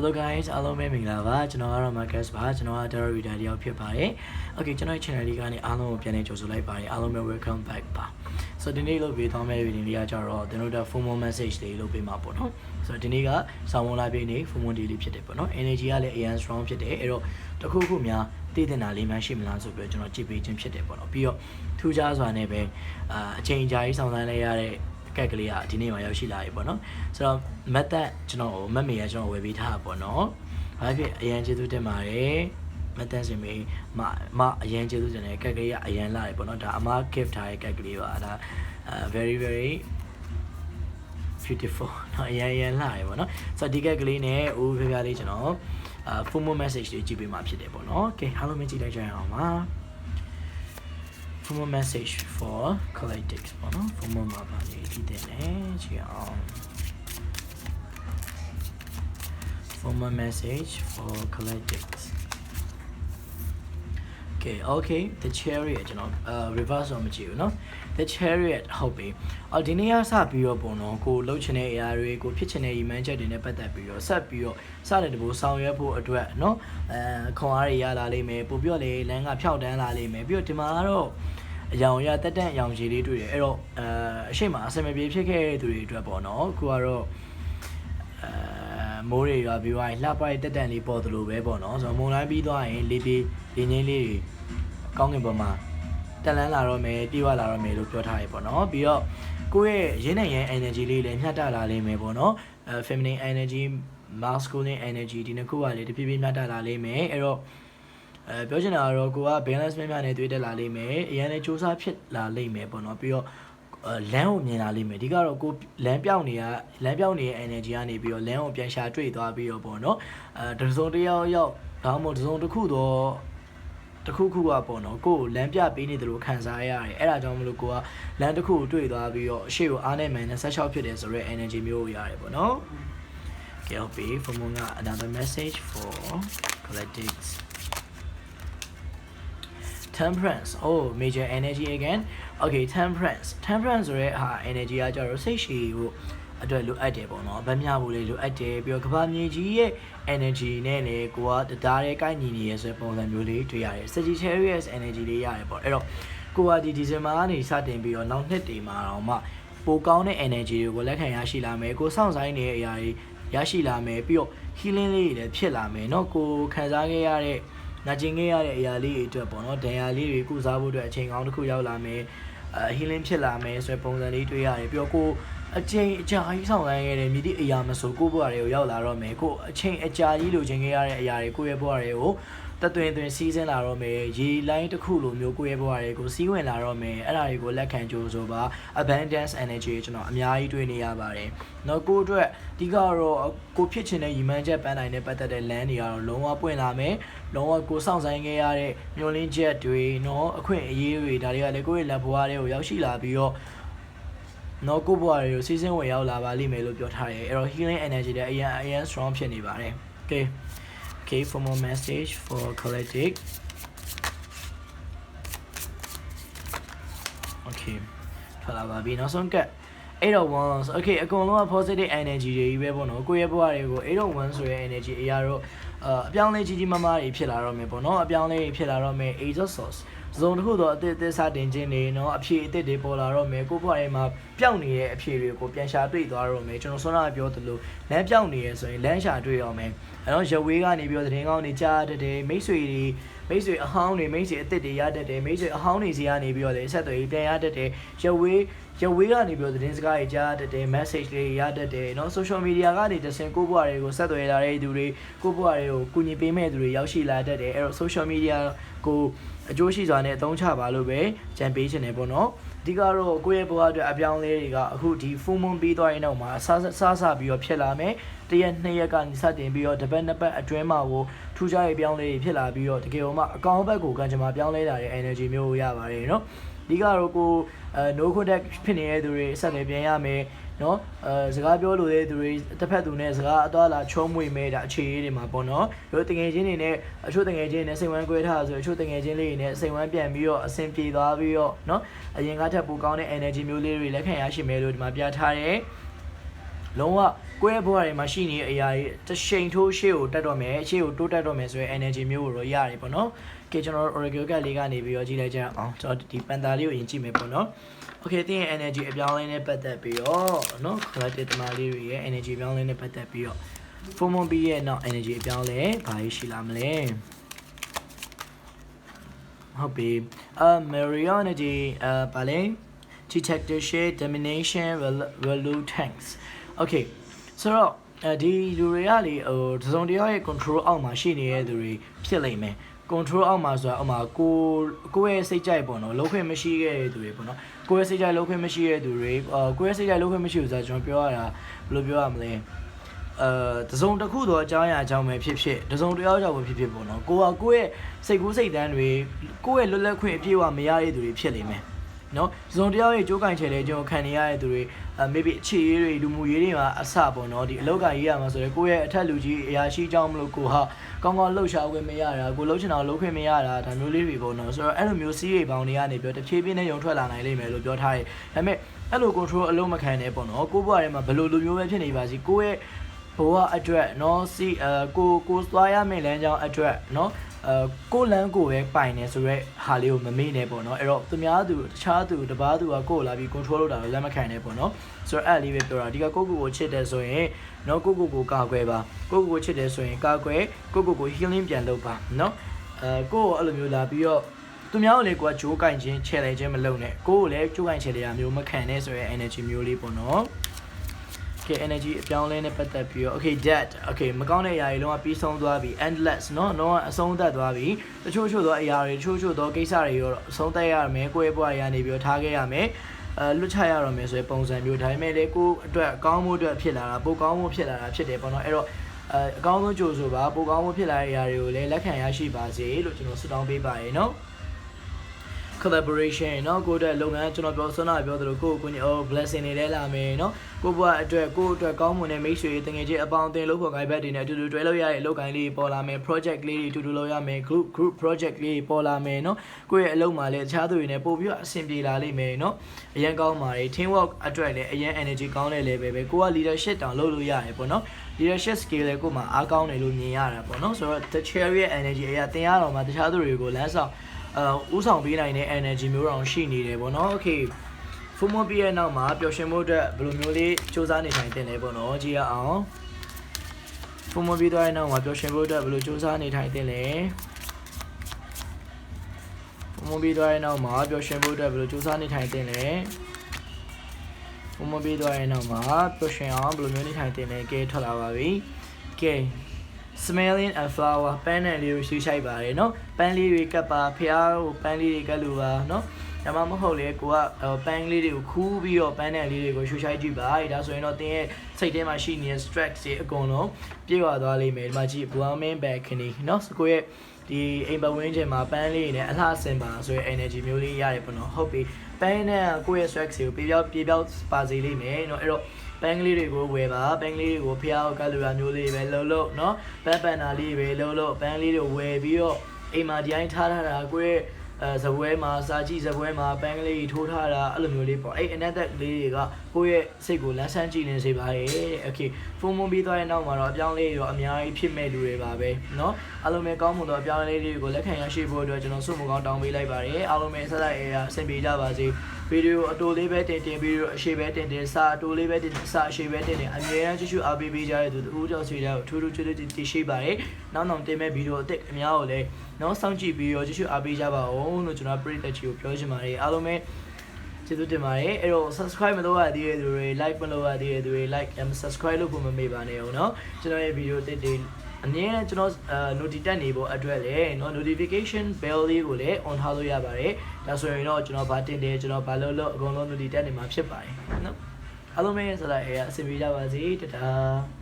Hello guys အားလုံးပဲမင်္ဂလာပါကျွန်တော်ကတော့ Marcus ပါကျွန်တော်က Terror Reader တယောက်ဖြစ်ပါတယ် Okay ကျွန်တော်ရဲ့ channel လေးကနေအားလုံးကိုပြန်လည်ကြိုဆိုလိုက်ပါတယ်အားလုံးပဲ welcome back ပါ So ဒီနေ့လုပ်ပေးသွားမယ့် video လေးကကြတော့ကျွန်တော်တို့ formal message လေးလုပ်ပေးမှာပေါ့နော် So ဒီနေ့ကဆောင်းမလာပေးနေ formal day လေးဖြစ်တယ်ပေါ့နော် energy ကလည်းအရင် strong ဖြစ်တယ်အဲ့တော့တခုခုများတည်တင်တာလေးမှရှိမလားဆိုပြီးတော့ကျွန်တော်ကြည့်ပေးခြင်းဖြစ်တယ်ပေါ့နော်ပြီးတော့ထူးခြားစွာနဲ့ပဲအာအချိန်ကြာကြီးဆောင်ဆိုင်လိုက်ရတဲ့ ကက်ကလေးကဒီနေ့မှရောက်ရှိလာပြီပေါ့နော်ဆိုတော့ method ကျွန်တော်မက်မေရကျွန်တော်ဝယ်ပေးထားတာပေါ့နော်ဘာဖြစ်အရင်ကျေးဇူးတင်ပါတယ်မတန်းစင်မေမမအရင်ကျေးဇူးတင်တယ်ကက်ကလေးကအရင်လာတယ်ပေါ့နော်ဒါအမ gift ထားတဲ့ကက်ကလေးပါဒါ very very beautiful เนาะအရင်အရင်လှတယ်ပေါ့နော်ဆိုတော့ဒီကက်ကလေးနဲ့ဦးဖေးဖေးလေးကျွန်တော်အာ formal message လေးကြည့်ပေးမှာဖြစ်တယ်ပေါ့နော် okay အားလုံးပဲကြည့်လိုက်ကြရအောင်ပါ formal message for collectics ပေါ့နော် formal မှာပါလေးကြည့်တယ်နဲ့ကြည့်အောင် formal message for collectics okay okay the chariot ကျွန်တော်အာ reverse တော့မကြည့်ဘူးเนาะ the chariot ဟုတ်ပြီအော်ဒီနေ့ကစပြီးတော့ပုံတော့ကိုလှုပ်ချင်တဲ့အရာတွေကိုဖြစ်ချင်တဲ့ရီမန်းချက်တွေနဲ့ပတ်သက်ပြီးတော့ဆက်ပြီးတော့စတဲ့တဘူဆောင်ရွက်ဖို့အတွက်เนาะအဲခွန်အားတွေရလာလိမ့်မယ်ပို့ပြော့လေလမ်းကဖြောက်တန်းလာလိမ့်မယ်ပြီးတော့ဒီမှာကတော့ အယောင်ရတက်တက်အယောင်ကြီးလေးတွေ့တယ်အဲ့တော့အဲအရှိမအစင်မပြေဖြစ်ခဲ့တဲ့သူတွေအတွက်ပေါ့နော်ကိုကတော့အဲမိုးတွေရွာပြီးသွားရင်လှပရိုက်တက်တက်လေးပေါ်သလိုပဲပေါ့နော်ဆိုတော့မုံလိုက်ပြီးသွားရင်လေးပြေးလေးငိမ့်လေးတွေကောင်းကင်ပေါ်မှာတက်လန်းလာတော့မယ်ပြေးဝလာတော့မယ်လို့ပြောထားရပေါ့နော်ပြီးတော့ကိုယ့်ရဲ့ရင်းနဲ့ရင်း energy လေးလည်းမျှတလာလိမ့်မယ်ပေါ့နော်အဲ feminine energy masculine energy ဒီနှစ်ခုကလေတဖြည်းဖြည်းမျှတလာလိမ့်မယ်အဲ့တော့ အဲပြောချင်တာကတော့ကိုက balance များများနဲ့တွေ့တက်လာလိမ့်မယ်အရင်လည်းစူးစမ်းဖြစ်လာလိမ့်မယ်ပေါ့နော်ပြီးတော့အဲလမ်းကိုမြင်လာလိမ့်မယ်ဒီကတော့ကိုလမ်းပြောင်းနေရလမ်းပြောင်းနေတဲ့ energy ကနေပြီးတော့လမ်းကိုပြန်ရှာတွေ့သွားပြီးတော့ပေါ့နော်အဲတစုံတစ်ယောက်ယောက်ဒါမှမဟုတ်တစုံတစ်ခုတော့တစ်ခုခုကပေါ့နော်ကိုကိုလမ်းပြပေးနေတယ်လို့ခံစားရတယ်အဲ့ဒါကြောင့်မလို့ကိုကလမ်းတစ်ခုကိုတွေ့သွားပြီးတော့အရှိကိုအားနဲ့မှန်နဲ့16ဖြစ်တယ်ဆိုတော့ energy မျိုးကိုရတယ်ပေါ့နော် Okay, I'll be for Munga another message for collectics. Temperance. Oh, major energy again. Okay, temperance. Temperance ဆိုရဲဟာ energy ကကြတော့စိတ်ရှည်ဖို့အတွက်လိုအပ်တယ်ပေါ့နော်။ဗမာဘူးလေးလိုအပ်တယ်ပြီးတော့ကဘာမြေကြီးရဲ့ energy နဲ့လေကိုကတသားတဲ့ကိုက်ညီနေရဲဆိုတဲ့ပုံစံမျိုးလေးတွေ့ရတယ်။ Sagittarius energy လေးရတယ်ပေါ့။အဲ့တော့ကိုကဒီဒီဇင်ဘာကနေစတင်ပြီးတော့နောက်နှစ်တည်းမှာတော့မှပိုကောင်းတဲ့ energy တွေကိုလက်ခံရရှိလာမယ်။ကိုစောင့်ဆိုင်နေတဲ့အရာတွေရရှိလာမယ်ပြီးတော့ healing လေးတွေလည်းဖြစ်လာမယ်เนาะကိုခံစားခဲ့ရတဲ့ နာကျင်ခဲ့ရတဲ့အရာလေးတွေအတွက်ပေါ့နော်ဒဏ်ရာလေးတွေကုစားဖို့အတွက်အချိန်ကောင်းတစ်ခုရောက်လာမယ်အဲ healing ဖြစ်လာမယ်ဆိုတဲ့ပုံစံလေးတွေ့ရတယ်ပြီးတော့ကိုအချိန်အကြာကြီးဆောင်တိုင်းခဲ့တဲ့မြည်သည့်အရာမဆိုကိုယ့်ဘဝတွေကိုရောက်လာတော့မယ်ကိုအချိန်အကြာကြီးလိုချင်ခဲ့ရတဲ့အရာတွေကိုယ့်ရဲ့ဘဝတွေကို တသွင်သွင်စီးစင်းလာတော့မယ်ရေလိုင်းတစ်ခုလိုမျိုးကိုယ့်ရဲ့ဘဝတွေကိုစီးဝင်လာတော့မယ်အဲ့ဒါတွေကိုလက်ခံကြိုးဆိုပါ abundance energy ကျွန်တော်အများကြီးတွေ့နေရပါတယ်။နော်ကိုအတွက်ဒီကတော့ကိုဖြစ်ချင်တဲ့ရီမန်းချက်ပန်းတိုင်းနဲ့ပတ်သက်တဲ့ land တွေကတော့လုံးဝပွင့်လာမယ်။လုံးဝကိုစောင့်ဆိုင်ခဲ့ရတဲ့မျောလင်းချက်တွေနော်အခွင့်အရေးတွေဒါတွေကလည်းကိုယ့်ရဲ့လက်ဘဝတွေကိုရောက်ရှိလာပြီးတော့နော်ကိုယ့်ဘဝတွေကိုစီးစင်းဝင်ရောက်လာပါလိမ့်မယ်လို့ပြောထားတယ်။အဲ့တော့ healing energy တွေအရင်အရင် strong ဖြစ်နေပါတယ်။ Okay. Okay, for more message for collective. Okay. ထွက်လာပါပြီနောက်ဆုံးကတ်801 okay အကုန်လုံးက positive energy တွေကြီးပဲပေါ့နော်ကိုယ့်ရဲ့ဘဝတွေကို801ဆိုတဲ့ energy အရာတော့အအပြောင်းလဲကြီးကြီးမားမားတွေဖြစ်လာတော့မယ်ပေါ့နော်အပြောင်းလဲတွေဖြစ်လာတော့မယ် age of source ဇုံတစ်ခုတော့အသစ်အသစ်စတင်ခြင်းတွေเนาะအဖြေအသစ်တွေပေါ်လာတော့မယ်ကိုယ့်ဘဝထဲမှာပျောက်နေတဲ့အဖြေတွေကိုပြန်ရှာတွေ့သွားတော့မယ်ကျွန်တော်ဆွမ်းနာပြောသလိုလမ်းပျောက်နေရဆိုရင်လမ်းရှာတွေ့ရမယ်အဲတော့ရဝေးကနေပြီးတော့သတင်းကောင်းတွေကြားတတ်တယ်မိတ်ဆွေတွေမိတ်ဆွေအဟောင်းတွေမိတ်ဆွေအသစ်တွေရတတ်တယ်မိတ်ဆွေအဟောင်းတွေစီကနေပြီးတော့လည်းဆက်သွယ်ပြန်ရတတ်တယ်ရဝေးရဝေးကနေပြီးတော့သတင်းစကားတွေကြားတတ်တယ် message တွေရတတ်တယ်เนาะ social media ကနေတဆင်ကိုယ့်ဘဝတွေကိုဆက်သွယ်လာတဲ့သူတွေကိုယ့်ဘဝတွေကိုကူညီပေးမဲ့သူတွေရောက်ရှိလာတတ်တယ်အဲ့တော့ social media ကို အကျိုးရှိစွာနဲ့အသုံးချပါလို့ပဲကြံပေးခြင်းတယ်ပေါ့နော်အဓိကတော့ကိုယ့်ရဲ့ဘဝအတွက်အပြောင်းလဲတွေကအခုဒီ full moon ပြီးသွားရင်တော့မှဆဆဆပြီးတော့ဖြစ်လာမယ်တရက်နှစ်ရက်ကနေစတင်ပြီးတော့တစ်ပတ်နှစ်ပတ်အတွင်းမှာကိုထူးခြားရေးပြောင်းလဲတွေဖြစ်လာပြီးတော့တကယ်လို့မှအကောင်ဘက်ကိုကံကြမ္မာပြောင်းလဲလာတဲ့ energy မျိုးကိုရပါတယ်နော်အဓိကတော့ကိုအဲ no contact ဖြစ်နေတဲ့သူတွေအဆက်တွေပြန်ရမယ် နော်အဲစကားပြောလို့တဲ့သူတွေတစ်ဖက်သူနဲ့စကားအသွားလာချုံးမွေမဲတာအခြေအေးတွေမှာပေါ့နော်တို့တငယ်ချင်းတွေနဲ့အချို့တငယ်ချင်းတွေနဲ့စိတ်ဝမ်းကွဲထားဆိုအချို့တငယ်ချင်းလေးတွေနဲ့စိတ်ဝမ်းပြန်ပြီးတော့အဆင်ပြေသွားပြီးတော့နော်အရင်ကထက်ပိုကောင်းတဲ့ energy မျိုးလေးတွေလက်ခံရရှိမယ်လို့ဒီမှာပြထားတယ် လုံးဝကိုယ့်ရဲ့ဘဝတွေမှာရှိနေတဲ့အရာတွေတစ်ချိန်ထိုးရှေ့ကိုတက်တော့မယ်ရှေ့ကိုတိုးတက်တော့မယ်ဆိုရင် energy မျိုးကိုတော့ရတယ်ပေါ့နော်။ Okay ကျွန်တော်တို့ Oracle ကလေးကနေပြီးတော့ကြည့်လိုက်ကြအောင်ကျွန်တော်ဒီပန်တာလေးကိုယင်ကြည့်မယ်ပေါ့နော်။ Okay တင်းရဲ့ energy အပြောင်းအလဲနဲ့ပတ်သက်ပြီးတော့နော် collective တမားလေးတွေရဲ့ energy အပြောင်းအလဲနဲ့ပတ်သက်ပြီးတော့ form ပြီးရဲ့နောက် energy အပြောင်းအလဲဘာရှိလာမလဲဟုတ်ပြီအ Marionity အဘာလဲ dictatorship domination value tanks okay ဆိုတော့အဲဒီလူတွေကလေဟိုတစုံတယောက်ရဲ့ control အောက်မှာရှိနေတဲ့သူတွေဖြစ်လိမ့်မယ် control အောက်မှာဆိုတာအမှကိုကိုယ့်ရဲ့စိတ်ကြိုက်ပေါ့နော်လုံးခွင့်မရှိခဲ့တဲ့သူတွေပေါ့နော်ကိုယ့်ရဲ့စိတ်ကြိုက်လုံးခွင့်မရှိတဲ့သူတွေအာကိုယ့်ရဲ့စိတ်ကြိုက်လုံးခွင့်မရှိဘူးဆိုတာကျွန်တော်ပြောရတာဘယ်လိုပြောရမလဲအဲတစုံတစ်ခုတော့အကြောင်းအရာအကြောင်းပဲဖြစ်ဖြစ်တစုံတစ်ယောက်ကြောင့်ပဲဖြစ်ဖြစ်ပေါ့နော်ကိုကကိုယ့်ရဲ့စိတ်ကူးစိတ်တန်းတွေကိုယ့်ရဲ့လွတ်လပ်ခွင့်အပြည့်အဝမရတဲ့သူတွေဖြစ်နေမယ် နော်ဇုံတယောက်ရဲ့ကြိုးကင်ချယ်လဲကျွန်တော်ခံနေရတဲ့သူတွေအဲ maybe အခြေရေးတွေလူမှုရေးတွေမှာအစပေါ့နော်ဒီအလောက်ကရေးရမှာဆိုရင်ကိုယ့်ရဲ့အထက်လူကြီးအရာရှိကြောင်းမလို့ကိုဟာကောင်းကောင်းလှုပ်ရှားခွင့်မရတာကိုလှုပ်ချင်တာလှုပ်ခွင့်မရတာဒါမျိုးလေးတွေပေါ့နော်ဆိုတော့အဲ့လိုမျိုးစီးရိပ်ပေါင်းတွေကနေပြောတဖြည်းဖြည်းနဲ့ယုံထွက်လာနိုင်လိမ့်မယ်လို့ပြောထားတယ်ဒါပေမဲ့အဲ့လို control အလုံးမခံနဲ့ပေါ့နော်ကိုယ့်ဘဝထဲမှာဘယ်လိုလူမျိုးပဲဖြစ်နေပါစီကိုယ့်ရဲ့ဘဝအတွက်เนาะစီအဲကိုကိုသွားရမယ့်လမ်းကြောင်းအတွက်เนาะ အဲကိုလန်းကိုပဲပိုင်နေဆိုရက်ဟာလေးကိုမမေ့နဲ့ပေါ့နော်အဲ့တော့သူများသူတခြားသူတပားသူကကိုကိုလာပြီး control လုပ်တာကိုလက်မခံနဲ့ပေါ့နော်ဆိုတော့အဲ့လေးပဲပြောတာဒီကကိုကိုကိုချစ်တယ်ဆိုရင်နော်ကိုကိုကိုကာကွယ်ပါကိုကိုကိုချစ်တယ်ဆိုရင်ကာကွယ်ကိုကိုကို healing ပြန်လုပ်ပါနော်အဲကိုကိုအဲ့လိုမျိုးလာပြီးတော့သူများကိုလည်းကိုကဂျိုးကင်ခြင်းချဲလဲခြင်းမလုပ်နဲ့ကိုကိုလည်းဂျိုးကင်ချဲလဲရမျိုးမခံနဲ့ဆိုရဲ energy မျိုးလေးပေါ့နော် okay energy အပြောင်းလဲနဲ့ပတ်သက်ပြီးတော့ okay dead okay မကောင်းတဲ့အရာတွေလုံးဝပြီးဆုံးသွားပြီ endless เนาะလုံးဝအဆုံးသတ်သွားပြီတချို့ချို့သောအရာတွေတချို့ချို့သောကိစ္စတွေရောအဆုံးသတ်ရမယ်ကိုယ့်ရဲ့ဘဝတွေကနေပြီးတော့ထားခဲ့ရမယ်အဲလွတ်ချရတော့မယ်ဆိုတဲ့ပုံစံမျိုးဒါပေမဲ့လေကိုအတွက်အကောင်းမှုအတွက်ဖြစ်လာတာပိုကောင်းမှုဖြစ်လာတာဖြစ်တယ်ပေါ့နော်အဲ့တော့အဲအကောင်းဆုံးကြိုးဆိုပါပိုကောင်းမှုဖြစ်လာတဲ့အရာတွေကိုလည်းလက်ခံရရှိပါစေလို့ကျွန်တော်ဆုတောင်းပေးပါရနော် collaboration เนาะကိုယ့်အတွက်လုပ်ငန်းကျွန်တော်ပြောဆွမ်းနာပြောသလိုကိုယ့်ကိုကိုယ် blessing တွေလဲလာမယ်เนาะကိုယ့်ဘဝအတွက်ကိုယ့်အတွက်ကောင်းမွန်တဲ့မိတ်ဆွေတငယ်ချင်းအပေါင်းအသင်းလုပ်ဖို့ guide ဘက်တွေနဲ့အတူတူတွဲလုပ်ရတဲ့အလုပ်ကိုင်းလေးပေါ်လာမယ် project လေးတွေအတူတူလုပ်ရမယ် group group project လေးပေါ်လာမယ်เนาะကိုယ့်ရဲ့အလုပ်မှာလည်းအခြားသူတွေနဲ့ပို့ပြီးအဆင်ပြေလာလိမ့်မယ်เนาะအရင်ကောင်းပါတယ် team work အတွက်လည်းအရင် energy ကောင်းတဲ့ level ပဲကိုက leadership တောင်လုပ်လို့ရတယ်ပေါ့เนาะ leadership skill လည်းကို့မှာအားကောင်းတယ်လို့မြင်ရတာပေါ့เนาะဆိုတော့ the chair ရဲ့ energy အရာတင်ရတော့မှတခြားသူတွေကိုလမ်းဆောင် အဲဥဆောင်ပေးနိုင်တဲ့ energy မျိုးတောင်ရှိနေတယ်ပေါ့နော် okay ဖုန်းမပြည့်ရဲ့နောက်မှာပျော်ရွှင်မှုအတွက်ဘယ်လိုမျိုးလေးစူးစမ်းနေထိုင်တင်လဲပေါ့နော်ကြည့်ရအောင်ဖုန်းမပြည့်သွားတဲ့နောက်မှာပျော်ရွှင်မှုအတွက်ဘယ်လိုစူးစမ်းနေထိုင်တင်လဲဖုန်းမပြည့်သွားတဲ့နောက်မှာပျော်ရွှင်မှုအတွက်ဘယ်လိုစူးစမ်းနေထိုင်တင်လဲဖုန်းမပြည့်သွားတဲ့နောက်မှာပျော်ရွှင်အောင်ဘယ်လိုမျိုးနေထိုင်တင်လဲကဲထွက်လာပါပြီကဲ smelling a flower ပန်းနယ်လေးကိုရှူရှိုက်ပါတယ်เนาะပန်းလေးတွေကပ်ပါဖျားကိုပန်းလေးတွေကပ်လို့ပါเนาะဒါမှမဟုတ်လေကိုကပန်းလေးတွေကိုခူးပြီးတော့ပန်းနယ်လေးတွေကိုရှူရှိုက်ကြည့်ပါဒါဆိုရင်တော့တင်းရဲ့စိတ်ထဲမှာရှိနေတဲ့ stress တွေအကုန်လုံးပြေဝသွားလိမ့်မယ်ဒီမှာကြည့် blooming balcony เนาะကိုရဲ့ဒီအိမ်ပဝင်းချင်မှာပန်းလေးနဲ့အလှဆင်ပါဆိုရယ် energy မျိုးလေးရတယ်ပေါ့နော်ဟုတ်ပြီပန်းနဲ့ကိုယ့်ရဲ့ stress ကိုပြေပြောင်းပြေပြောင်းပါစေလိမ့်မယ်เนาะအဲ့တော့ ပန်းကလေးတွေကိုဝယ်ပါပန်းကလေးတွေကိုဖျားကလူရာမျိုးလေးပဲလှုပ်လှုပ်เนาะပန်းပန်နာလေးပဲလှုပ်လှုပ်ပန်းလေးတွေဝယ်ပြီးတော့အိမ်မှာဒီတိုင်းထားထားတာကိုယ့်ရဲ့အဲဇပွဲမှာစာကြည့်ဇပွဲမှာပန်းကလေးထိုးထားတာအဲ့လိုမျိုးလေးပေါ့အဲ့အနက်သက်ကလေးတွေကကိုယ့်ရဲ့စိတ်ကိုလန်းဆန်းကြည့်နေစေပါရဲ့โอเคဖုန်းမွန်ပြီးသွားတဲ့နောက်မှာတော့အပြောင်းလေးရောအများကြီးဖြစ်မဲ့လူတွေပါပဲเนาะအားလုံးပဲကောင်းမွန်သောအပြောင်းလေးတွေကိုလက်ခံရရှိဖို့အတွက်ကျွန်တော်ဆုမကောင်းတောင်းပေးလိုက်ပါတယ်အားလုံးပဲဆက်လက်အဆင်ပြေကြပါစေ ဗီဒီယိုအတူလေးပဲတင်တင်ဗီဒီယိုအရှိပဲတင်တင်စာအတူလေးပဲတင်စာအရှိပဲတင်တင်အများအားကြည့်ရှုအားပေးပေးကြတဲ့သူတို့ကြောင့်ဆွေတဲ့အထူးထူးချွတ်ချွတ်တင်ရှိပါတယ်နောက်နောက်တင်မဲ့ဗီဒီယိုအသစ်အများကိုလည်းနောက်ဆောင်ကြည့်ပြီးတော့ကြည့်ရှုအားပေးကြပါဦးလို့ကျွန်တော်ပရိသတ်ကြီးကိုပြောချင်ပါတယ်အားလုံးပဲကျေးဇူးတင်ပါတယ်အဲ့တော့ subscribe မလုပ်ရသေးတဲ့သူတွေ like မလုပ်ရသေးတဲ့သူတွေ like and subscribe လုပ်ဖို့မမေ့ပါနဲ့ဦးနော်ကျွန်တော်ရဲ့ video တစ်တွေအနည်းနဲ့ကျွန်တော် notification တက်နေဖို့အတွက်လည်းနော် notification bell လေးကိုလည်း on ထားလို့ရပါတယ် ဒါဆိုရင်တော့ကျွန်တော်ဘာတင်တယ်ကျွန်တော်ဘာလုပ်လို့အကုန်လုံးလူတီတက်နေမှာဖြစ်ပါတယ်နော်အားလုံးပဲဆိုတော့အဲအဆင်ပြေကြပါစေတတား